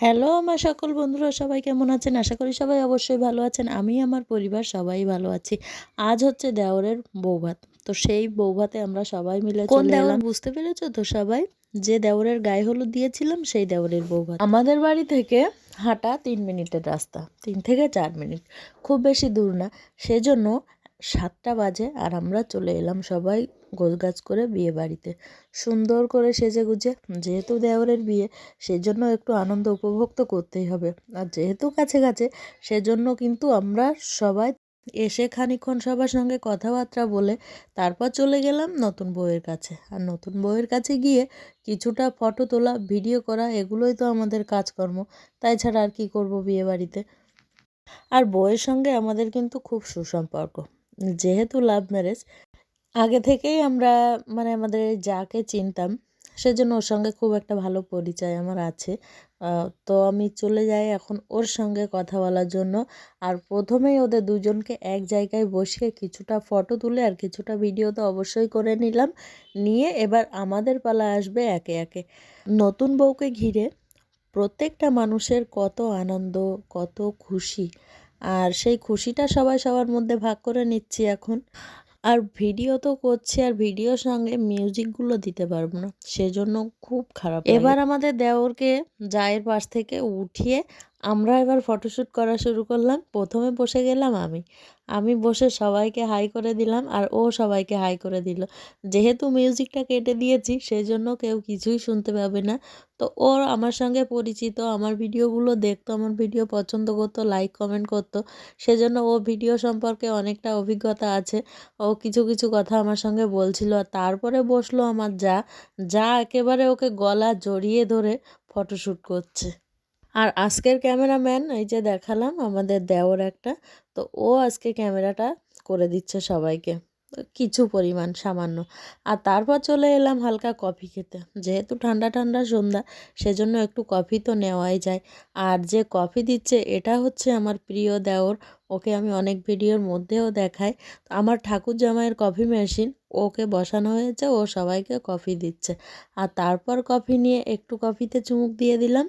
Hello আমার সকল বন্ধুরা সবাই কেমন আছেন? আশা করি সবাই অবশ্যই ভালো আছেন। আমি আমার পরিবার সবাই ভালো আছি। আজ হচ্ছে দেওরের বৌভাত তো সেই বৌভাতে আমরা সবাই মিলে কোন দেওর? বুঝতে পেরেছ তো সবাই? যে দেওরের গায়ে হলুদ দিয়েছিলাম সেই দেওরের বৌভাত আমাদের বাড়ি থেকে হাঁটা তিন মিনিটের রাস্তা। তিন থেকে চার মিনিট। খুব বেশি দূর না। সেজন্য সাতটা বাজে আর আমরা চলে এলাম সবাই গোছগাছ করে বিয়ে বাড়িতে। সুন্দর করে সেজে গুজে যেহেতু দেওরের বিয়ে, সেজন্য একটু আনন্দ উপভোগ তো করতেই হবে। আর যেহেতু কাছে কাছে, সেজন্য কিন্তু আমরা সবাই এসে খানিকক্ষণ সবার সঙ্গে কথাবার্তা বলে তারপর চলে গেলাম নতুন বউয়ের কাছে। আর নতুন বউয়ের কাছে গিয়ে কিছুটা ফটো তোলা, ভিডিও করা, এগুলোই তো আমাদের কাজকর্ম। তাই ছাড়া আর কি করব বিয়ে বাড়িতে? আর বউয়ের সঙ্গে আমাদের কিন্তু খুব সুসম্পর্ক। যেহেতু লাভ ম্যারেজ আগে থেকেই আমরা মানে আমাদের যাকে চিনতাম, সেজন্য ওর সঙ্গে খুব একটা ভালো পরিচয় আমার আছে। তো আমি চলে যাই এখন ওর সঙ্গে কথা বলার জন্য। আর প্রথমেই ওদের দুজনকে এক জায়গায় বসিয়ে কিছুটা ফটো তুলে আর কিছুটা ভিডিও তো অবশ্যই করে নিলাম। নিয়ে এবার আমাদের পালা আসবে একে একে। নতুন বউকে ঘিরে প্রত্যেকটা মানুষের কত আনন্দ, কত খুশি। আর সেই খুশিটা সবাই সবার মধ্যে ভাগ করে নিচ্ছি এখন। আর ভিডিও তো করছে আর ভিডিওর সঙ্গে মিউজিকগুলো দিতে পারব না। সেজন্য খুব খারাপ এবার আমাদের দেওরকে জায়ের পাশ থেকে উঠিয়ে আমরা এবার ফটোশ্যুট করা শুরু করলাম। প্রথমে বসে গেলাম আমি। আমি বসে সবাইকে হাই করে দিলাম আর ও সবাইকে হাই করে দিল। যেহেতু মিউজিকটা কেটে দিয়েছি সেই জন্য কেউ কিছুই শুনতে পাবে না। তো ওর আমার সঙ্গে পরিচিত, আমার ভিডিওগুলো দেখতো, আমার ভিডিও পছন্দ করতো লাইক কমেন্ট করতো। সেজন্য ও ভিডিও সম্পর্কে অনেকটা অভিজ্ঞতা আছে। ও কিছু কিছু কথা আমার সঙ্গে বলছিল। আর তারপরে বসল আমার যা। যা একেবারে ওকে গলা জড়িয়ে ধরে ফটোশ্যুট করছে। আর আজকের ক্যামেরাম্যান, এই যে দেখালাম আমাদের দেওর একটা, তো ও আজকে ক্যামেরাটা করে দিচ্ছে সবাইকে। কিছু পরিমাণ সামান্য। আর তারপর চলে এলাম হালকা কফি খেতে। যেহেতু ঠান্ডা ঠান্ডা সন্ধ্যা, সেজন্য একটু কফি তো নেওয়াই যায়। আর যে কফি দিচ্ছে, এটা হচ্ছে আমার প্রিয় দেওর। ওকে আমি অনেক ভিডিওর মধ্যেও দেখাই। আমার ঠাকুর জামাইয়ের কফি মেশিন, ওকে বসানো হয়েছে, ও সবাইকে কফি দিচ্ছে। আর তারপর কফি নিয়ে একটু কফিতে চুমুক দিয়ে দিলাম।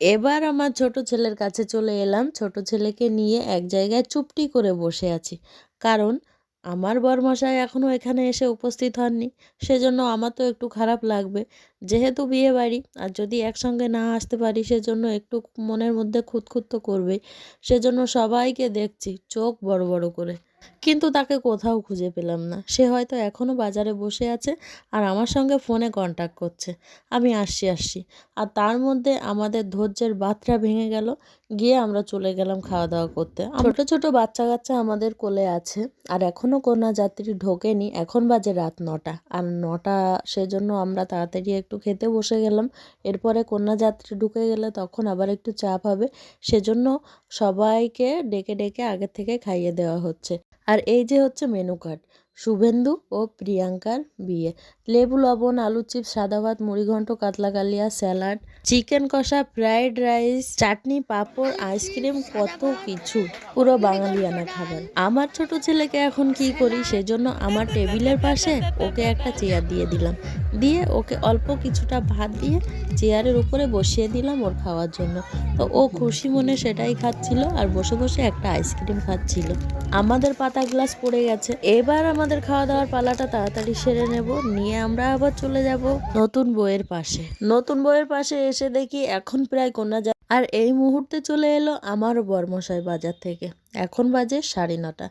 এবার আমার ছোট ছেলের কাছে চলে এলাম। ছোট ছেলেকে নিয়ে এক জায়গায় চুপটি করে বসে আছি। কারণ আমার বরমশাই এখনও এখানে এসে উপস্থিত হননি। সেজন্য আমার তো একটু খারাপ লাগবে। যেহেতু বিয়ে বাড়ি, আর যদি একসঙ্গে না আসতে পারি, সেজন্য একটু মনের মধ্যে খুঁতখুত তো করবে সেজন্য সবাইকে দেখছি, চোখ বড় বড় করে। কিন্তু তাকে কোথাও খুঁজে পেলাম না। সে হয়তো এখনও বাজারে বসে আছে আর আমার সঙ্গে ফোনে কন্ট্যাক্ট করছে। আমি আসছি আসছি। আর তার মধ্যে আমাদের ধৈর্যের বাতটা ভেঙে গেল। গিয়ে আমরা চলে গেলাম খাওয়া দাওয়া করতে। ছোটো ছোটো বাচ্চা কাচ্চা আমাদের কোলে আছে। আর এখনও কন্যা যাত্রী ঢোকেনি। এখন বাজে রাত নটা। আর নটা সেজন্য আমরা তাড়াতাড়ি একটু খেতে বসে গেলাম। এরপরে কন্যা যাত্রী ঢুকে গেলে তখন আবার একটু চাপ হবে। সেজন্য সবাইকে ডেকে ডেকে আগে থেকে খাইয়ে দেওয়া হচ্ছে। আর এই যে হচ্ছে মেনু কার্ড শুভেন্দু ও প্রিয়াঙ্কার বিয়ে। লেবু, লবণ, আলু চিপ সাদা ভাত মুড়িঘণ্ট কাতলা কালিয়া, স্যালাড চিকেন কষা ফ্রাইড রাইস চাটনি, পাঁপড় আইসক্রিম কত কিছু। পুরো বাঙালি বাঙালিয়ানা খাবার। আমার ছোট ছেলেকে এখন কি করি? সেজন্য আমার টেবিলের পাশে ওকে একটা চেয়ার দিয়ে দিলাম। দিয়ে ওকে অল্প কিছুটা ভাত দিয়ে চেয়ারের উপরে বসিয়ে দিলাম ওর খাওয়ার জন্য। তো ও খুশি মনে সেটাই খাচ্ছিল আর বসে বসে একটা আইসক্রিম খাচ্ছিল। আমাদের পাতা গ্লাস পড়ে গেছে। এবার আমাদের খাওয়া দাওয়ার পালাটা তাড়াতাড়ি সেরে নেব। নিয়ে আমরা আবার চলে যাব নতুন বইয়ের পাশে। নতুন বইয়ের পাশে এসে দেখি এখন প্রায় কোনা যায়। আর এই মুহূর্তে চলে এলো আমারও বর্মশাই বাজার থেকে। এখন বাজে সাড়ে নটা।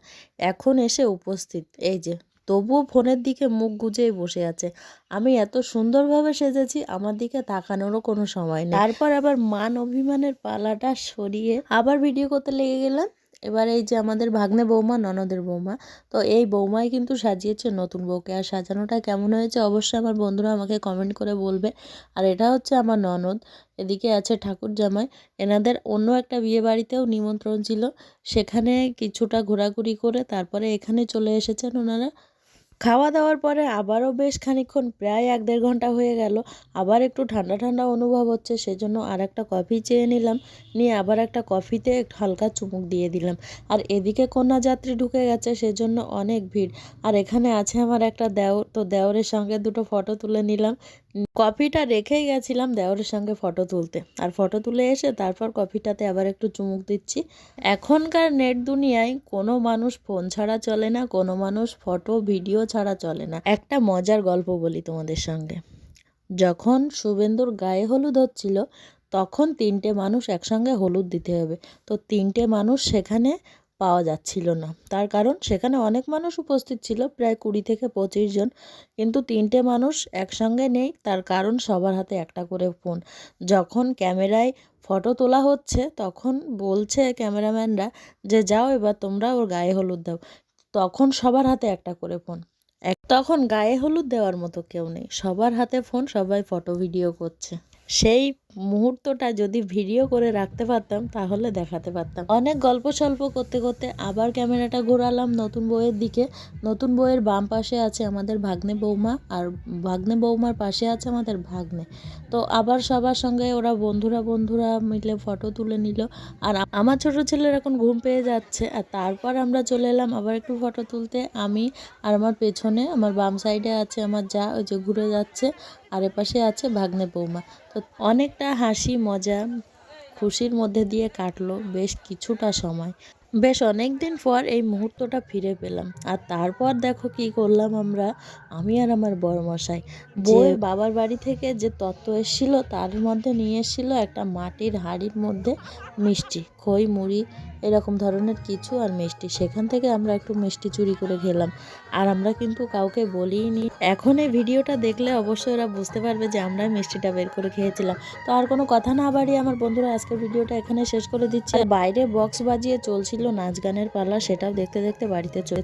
এখন এসে উপস্থিত। এই যে তবুও ফোনের দিকে মুখ গুজেই বসে আছে। আমি এত সুন্দরভাবে সেজেছি, আমার দিকে তাকানোরও কোনো সময় নেই। তারপর আবার মান অভিমানের পালাটা সরিয়ে আবার ভিডিও করতে লেগে গেলাম। এবার এই যে আমাদের ভাগ্নে বৌমা, ননদের বৌমা, তো এই বৌমাই কিন্তু সাজিয়েছে নতুন বউকে। আর সাজানোটা কেমন হয়েছে অবশ্যই আমার বন্ধুরা আমাকে কমেন্ট করে বলবে। আর এটা হচ্ছে আমার ননদ, এদিকে আছে ঠাকুর জামাই। এনাদের অন্য একটা বিয়ে বাড়িতেও নিমন্ত্রণ ছিল। সেখানে কিছুটা ঘোরাঘুরি করে তারপরে এখানে চলে এসেছেন ওনারা। খাওয়া দাওয়ার পরে আবারও বেশ খানিক্ষণ, প্রায় এক দেড় ঘণ্টা হয়ে গেল। আবার একটু ঠান্ডা ঠান্ডা অনুভব হচ্ছে, সেজন্য আর একটা কফি চেয়ে নিলাম। নিয়ে আবার একটা কফিতে একটু হালকা চুমুক দিয়ে দিলাম। আর এদিকে কন্যা যাত্রী ঢুকে গেছে, সেজন্য অনেক ভিড়। আর এখানে আছে আমার একটা দেওর, তো দেওরের সঙ্গে দুটো ফটো তুলে নিলাম। কফিটা রেখেই গেছিলাম দেওরের সঙ্গে ফটো তুলতে। আর ফটো তুলে এসে তারপর কফিটাতে আবার একটু চুমুক দিচ্ছি। এখনকার নেট দুনিয়ায় কোনো মানুষ ফোন ছাড়া চলে না, কোনো মানুষ ফটো, ভিডিও ছাড়া চলে না। একটা মজার গল্প বলি তোমাদের সঙ্গে। যখন শুভেন্দুর গায়ে হলুদ হচ্ছিল, তখন তিনটে মানুষ একসঙ্গে হলুদ দিতে হবে। তো তিনটে মানুষ সেখানে পাওয়া যাচ্ছিল না। তার কারণ, সেখানে অনেক মানুষ উপস্থিত ছিল, প্রায় কুড়ি থেকে পঁচিশ জন। কিন্তু তিনটে মানুষ একসঙ্গে নেই, তার কারণ সবার হাতে একটা করে ফোন। যখন ক্যামেরায় ফটো তোলা হচ্ছে, তখন বলছে ক্যামেরাম্যানরা যে, যাও এবার তোমরা ওর গায়ে হলুদ দাও। তখন সবার হাতে একটা করে ফোন। এক তখন গায়ে হলুদ দেওয়ার মতো কেউ নেই। সবার হাতে ফোন, সবাই ফটো ভিডিও করছে। সেই মুহূর্তটা যদি ভিডিও করে রাখতে পারতাম, তাহলে দেখাতে পারতাম। অনেক গল্প সল্প করতে করতে আবার ক্যামেরাটা ঘোরালাম নতুন বইয়ের দিকে। নতুন বইয়ের বাম পাশে আছে আমাদের ভাগ্নে বৌমা আর ভাগ্নে বৌমার পাশে আছে আমাদের ভাগ্নে। তো আবার সবার সঙ্গে ওরা বন্ধুরা বন্ধুরা মিলে ফটো তুলে নিল। আর আমার ছোট ছেলের এখন ঘুম পেয়ে যাচ্ছে আর তারপর আমরা চলে এলাম আবার একটু ফটো তুলতে। আমি আর আমার পেছনে আমার বাম সাইডে আছে আমার যা, ওই যে ঘুরে যাচ্ছে। আর এপাশে আছে ভাগ্নে বৌমা। তো অনেকটা হাসি মজা খুশির মধ্যে দিয়ে কাটলো বেশ কিছুটা সময়। বেশ অনেক দিন পর এই মুহূর্তটা ফিরে পেলাম। আর তারপর দেখো কি করলাম আমরা আমি আর আমার বড়মশাই বই বাবার বাড়ি থেকে যে তত্ত্ব এসেছিল তার মধ্যে নিয়ে এসেছিল একটা মাটির হাড়ির মধ্যে মিষ্টি খই মুড়ি এরকম ধরনের কিছু আর মিষ্টি। সেখান থেকে আমরা একটু মিষ্টি চুরি করে খেলাম। আর আমরা কিন্তু কাউকে বলিনি। এখন এই ভিডিওটা দেখলে অবশ্যই ওরা বুঝতে পারবে যে আমরা মিষ্টিটা বের করে খেয়েছিলাম। তো আর কোনো কথা না বাড়িয়ে আমার বন্ধুরা আজকের ভিডিওটা এখানে শেষ করে দিচ্ছে। বাইরে বক্স বাজিয়ে চলছিল নাচ গানের পালা, সেটাও দেখতে দেখতে বাড়িতে চলে